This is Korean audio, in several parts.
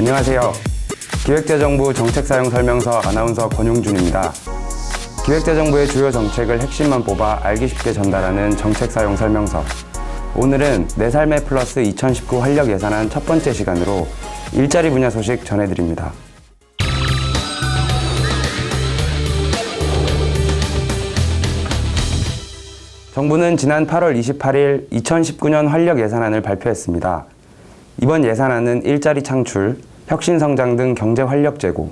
안녕하세요. 기획재정부 정책사용설명서 아나운서 권용준입니다. 기획재정부의 주요 정책을 핵심만 뽑아 알기 쉽게 전달하는 정책사용설명서. 오늘은 내 삶의 플러스 2019 활력 예산안 첫 번째 시간으로 일자리 분야 소식 전해드립니다. 정부는 지난 8월 28일 2019년 활력 예산안을 발표했습니다. 이번 예산안은 일자리 창출, 혁신 성장 등 경제 활력 제고,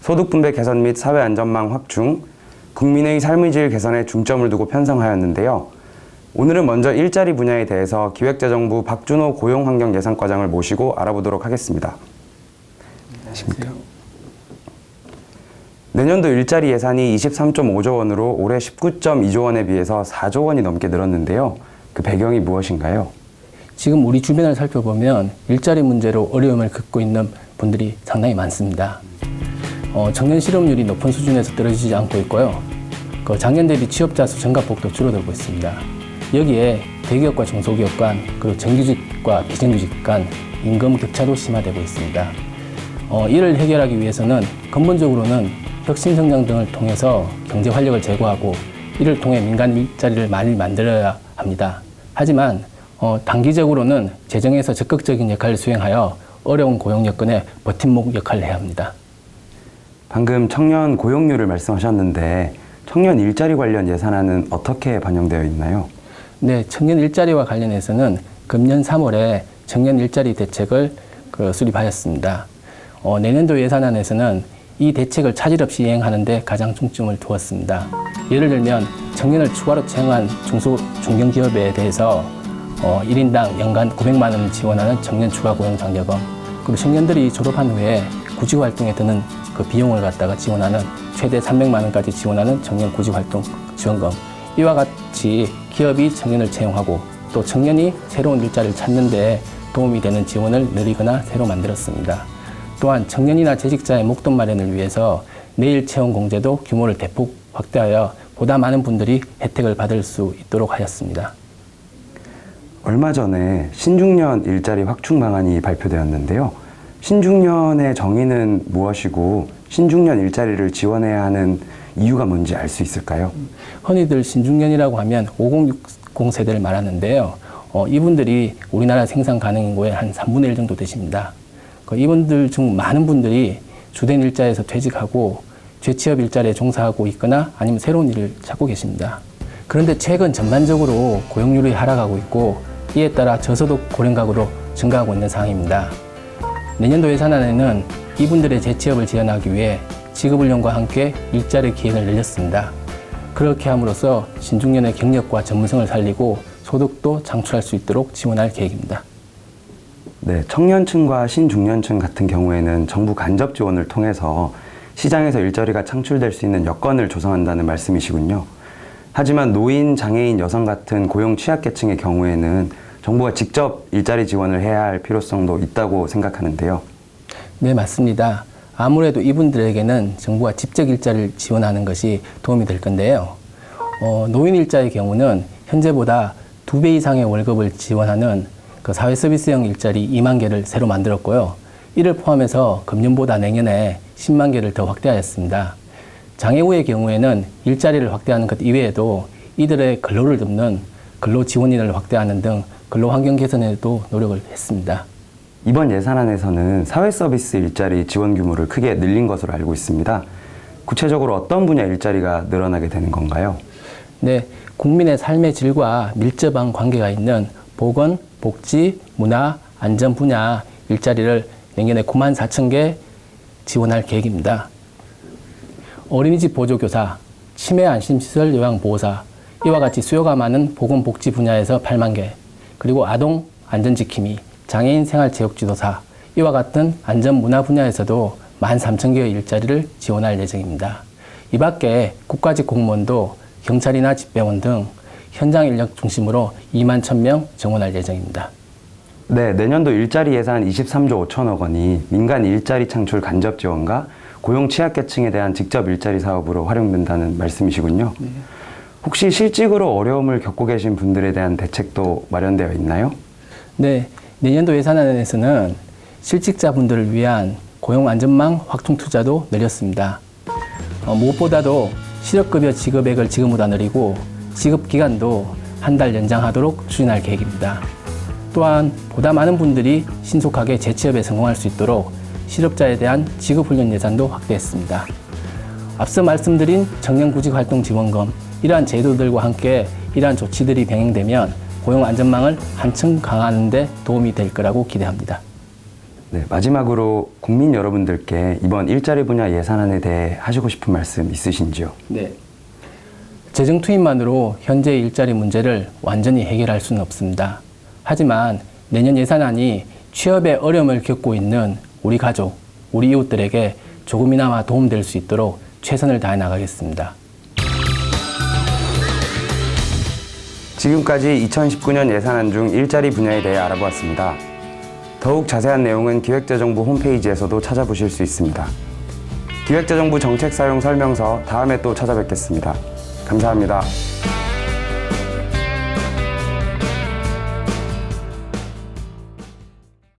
소득 분배 개선 및 사회 안전망 확충, 국민의 삶의 질 개선에 중점을 두고 편성하였는데요. 오늘은 먼저 일자리 분야에 대해서 기획재정부 박준호 고용환경예산과장을 모시고 알아보도록 하겠습니다. 안녕하십니까. 내년도 일자리 예산이 23.5조 원으로 올해 19.2조 원에 비해서 4조 원이 넘게 늘었는데요. 그 배경이 무엇인가요? 지금 우리 주변을 살펴보면 일자리 문제로 어려움을 겪고 있는 분들이 상당히 많습니다. 어, 청년 실업률이 높은 수준에서 떨어지지 않고 있고요. 그 작년 대비 취업자 수 증가폭도 줄어들고 있습니다. 여기에 대기업과 중소기업 간 그리고 정규직과 비정규직 간 임금 격차도 심화되고 있습니다. 어, 이를 해결하기 위해서는 근본적으로는 혁신 성장 등을 통해서 경제 활력을 제고하고 이를 통해 민간 일자리를 많이 만들어야 합니다. 하지만 어, 단기적으로는 재정에서 적극적인 역할을 수행하여 어려운 고용 여건에 버팀목 역할을 해야 합니다. 방금 청년 고용률을 말씀하셨는데 청년 일자리 관련 예산안은 어떻게 반영되어 있나요? 네, 청년 일자리와 관련해서는 금년 3월에 청년 일자리 대책을 그 수립하였습니다. 어, 내년도 예산안에서는 이 대책을 차질 없이 이행하는데 가장 중점을 두었습니다. 예를 들면 청년을 추가로 채용한 중소 중견 기업에 대해서 어, 1인당 연간 900만 원을 지원하는 청년 추가 고용 장려금, 그리고 청년들이 졸업한 후에 구직 활동에 드는 그 비용을 갖다가 지원하는 최대 300만 원까지 지원하는 청년 구직 활동 지원금. 이와 같이 기업이 청년을 채용하고 또 청년이 새로운 일자리를 찾는데 도움이 되는 지원을 늘리거나 새로 만들었습니다. 또한 청년이나 재직자의 목돈 마련을 위해서 내일 채용 공제도 규모를 대폭 확대하여 보다 많은 분들이 혜택을 받을 수 있도록 하였습니다. 얼마 전에 신중년 일자리 확충 방안이 발표되었는데요. 신중년의 정의는 무엇이고 신중년 일자리를 지원해야 하는 이유가 뭔지 알 수 있을까요? 흔히들 신중년이라고 하면 5060 세대를 말하는데요. 어, 이분들이 우리나라 생산 가능 인구의 한 3분의 1 정도 되십니다. 그 이분들 중 많은 분들이 주된 일자에서 퇴직하고 재취업 일자리에 종사하고 있거나 아니면 새로운 일을 찾고 계십니다. 그런데 최근 전반적으로 고용률이 하락하고 있고 이에 따라 저소득 고령 가구로 증가하고 있는 상황입니다. 내년도 예산안에는 이분들의 재취업을 지원하기 위해 직업훈련과 함께 일자리 기획을 늘렸습니다. 그렇게 함으로써 신중년의 경력과 전문성을 살리고 소득도 창출할 수 있도록 지원할 계획입니다. 네, 청년층과 신중년층 같은 경우에는 정부 간접 지원을 통해서 시장에서 일자리가 창출될 수 있는 여건을 조성한다는 말씀이시군요. 하지만 노인, 장애인, 여성 같은 고용 취약계층의 경우에는 정부가 직접 일자리 지원을 해야 할 필요성도 있다고 생각하는데요. 네, 맞습니다. 아무래도 이분들에게는 정부가 직접 일자리를 지원하는 것이 도움이 될 건데요. 어, 노인 일자의 경우는 현재보다 두 배 이상의 월급을 지원하는 그 사회 서비스형 일자리 2만 개를 새로 만들었고요. 이를 포함해서 금년보다 내년에 10만 개를 더 확대하였습니다. 장애우의 경우에는 일자리를 확대하는 것 이외에도 이들의 근로를 돕는 근로 지원인을 확대하는 등 근로 환경 개선에도 노력을 했습니다. 이번 예산안에서는 사회 서비스 일자리 지원 규모를 크게 늘린 것으로 알고 있습니다. 구체적으로 어떤 분야 일자리가 늘어나게 되는 건가요? 네, 국민의 삶의 질과 밀접한 관계가 있는 보건, 복지, 문화, 안전 분야 일자리를 내년에 9만 4천 개 지원할 계획입니다. 어린이집 보조교사, 치매 안심시설 요양보호사, 이와 같이 수요가 많은 보건복지 분야에서 8만 개, 그리고 아동 안전지킴이, 장애인 생활체육지도사, 이와 같은 안전문화 분야에서도 1만 3천 개의 일자리를 지원할 예정입니다. 이 밖에 국가직 공무원도 경찰이나 집배원 등 현장 인력 중심으로 2만 1,000명 정원할 예정입니다. 네, 내년도 일자리 예산 23조 5천억 원이 민간 일자리 창출 간접 지원과 고용 취약계층에 대한 직접 일자리 사업으로 활용된다는 말씀이시군요. 혹시 실직으로 어려움을 겪고 계신 분들에 대한 대책도 마련되어 있나요? 네, 내년도 예산안에서는 실직자분들을 위한 고용 안전망 확충 투자도 늘렸습니다. 어, 무엇보다도 실업급여 지급액을 지금보다 늘리고 지급 기간도 한 달 연장하도록 추진할 계획입니다. 또한 보다 많은 분들이 신속하게 재취업에 성공할 수 있도록 실업자에 대한 지급훈련 예산도 확대했습니다. 앞서 말씀드린 청년구직활동 지원금 이러한 제도들과 함께 이러한 조치들이 병행되면 고용 안전망을 한층 강화하는 데 도움이 될 거라고 기대합니다. 네, 마지막으로 국민 여러분들께 이번 일자리 분야 예산안에 대해 하시고 싶은 말씀 있으신지요? 네. 재정 투입만으로 현재 일자리 문제를 완전히 해결할 수는 없습니다. 하지만 내년 예산안이 취업에 어려움을 겪고 있는 우리 가족, 우리 이웃들에게 조금이나마 도움될 수 있도록 최선을 다해 나가겠습니다. 지금까지 2019년 예산안 중 일자리 분야에 대해 알아보았습니다. 더욱 자세한 내용은 기획재정부 홈페이지에서도 찾아보실 수 있습니다. 기획재정부 정책 사용 설명서 다음에 또 찾아뵙겠습니다. 감사합니다.